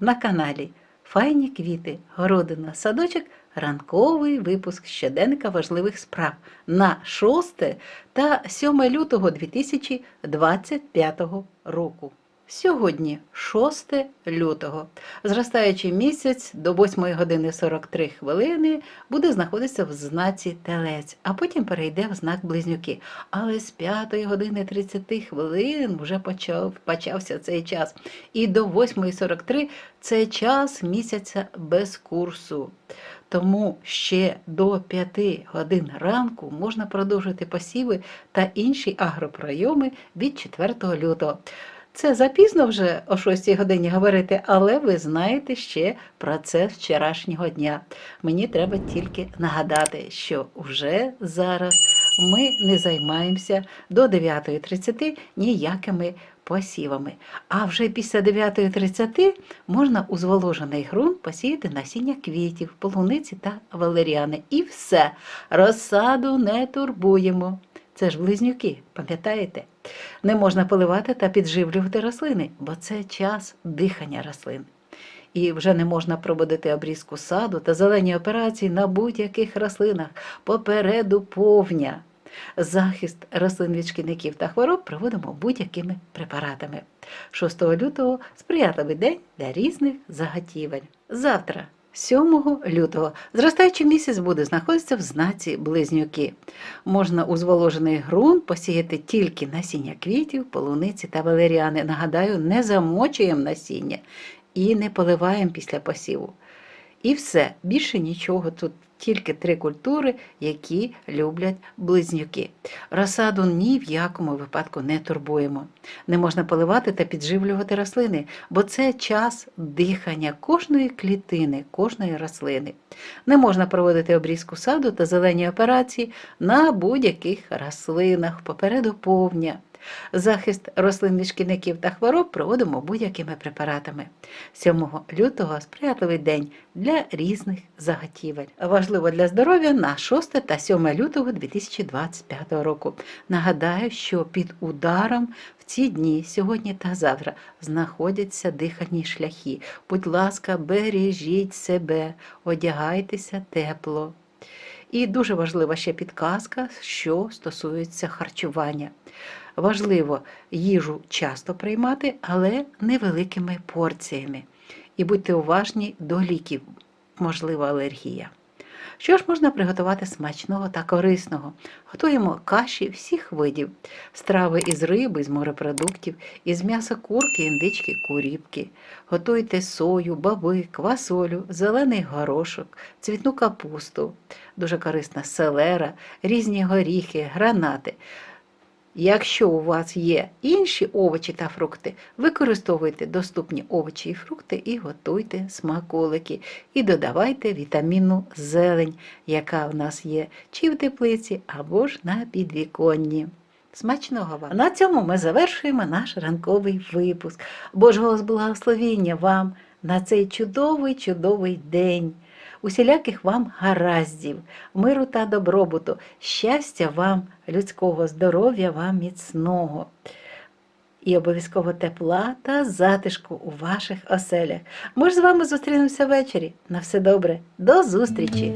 на каналі Файні квіти, городина, садочок, ранковий випуск щоденника важливих справ на 6 та 7 лютого 2025 року. Сьогодні 6 лютого. Зростаючий місяць до 8 години 43 хвилини буде знаходитися в знаці Телець, а потім перейде в знак Близнюки. Але з 5 години 30 хвилин вже почав, почався цей час. І до 8.43 це час місяця без курсу. Тому ще до 5 годин ранку можна продовжити посіви та інші агропройоми від 4 лютого. Це запізно вже о 6 годині говорити, але ви знаєте ще про це вчорашнього дня. Мені треба тільки нагадати, що вже зараз ми не займаємося до 9.30 ніякими посівами. А вже після 9.30 можна у зволожений ґрунт посіяти насіння квітів, полуниці та валеріани. І все, розсаду не турбуємо. Це ж близнюки, пам'ятаєте? Не можна поливати та підживлювати рослини, бо це час дихання рослин. І вже не можна проводити обрізку саду та зелені операції на будь-яких рослинах. Попереду повня. Захист рослин від шкідників та хвороб проводимо будь-якими препаратами. 6 лютого сприятливий день для різних заготівель. Завтра, 7 лютого, зростаючий місяць буде знаходитися в знаці близнюки. Можна у зволожений ґрунт посіяти тільки насіння квітів, полуниці та валеріани. Нагадаю, не замочуємо насіння і не поливаємо після посіву. І все, більше нічого тут. Тільки три культури, які люблять близнюки. Розсаду ні в якому випадку не турбуємо. Не можна поливати та підживлювати рослини, бо це час дихання кожної клітини, кожної рослини. Не можна проводити обрізку саду та зелені операції на будь-яких рослинах, попереду повня. Захист рослин від шкідників та хвороб проводимо будь-якими препаратами. 7 лютого сприятливий день для різних заготівель. Важливо для здоров'я на 6 та 7 лютого 2025 року. Нагадаю, що під ударом в ці дні, сьогодні та завтра, знаходяться дихальні шляхи. Будь ласка, бережіть себе, одягайтеся тепло. І дуже важлива ще підказка, що стосується харчування. Важливо їжу часто приймати, але невеликими порціями. І будьте уважні до ліків, можлива алергія. Що ж можна приготувати смачного та корисного? Готуємо каші всіх видів, страви із риби, з морепродуктів, із м'яса курки, індички, куріпки. Готуйте сою, баби, квасолю, зелений горошок, цвітну капусту, дуже корисна селера, різні горіхи, гранати. Якщо у вас є інші овочі та фрукти, використовуйте доступні овочі і фрукти і готуйте смаколики. І додавайте вітамінну зелень, яка в нас є чи в теплиці, або ж на підвіконні. Смачного вам! На цьому ми завершуємо наш ранковий випуск. Божого благословіння вам на цей чудовий, чудовий день усіляких вам гараздів, миру та добробуту, щастя вам, людського здоров'я вам міцного. І обов'язково тепла та затишку у ваших оселях. Ми ж з вами зустрінемося ввечері. На все добре, до зустрічі!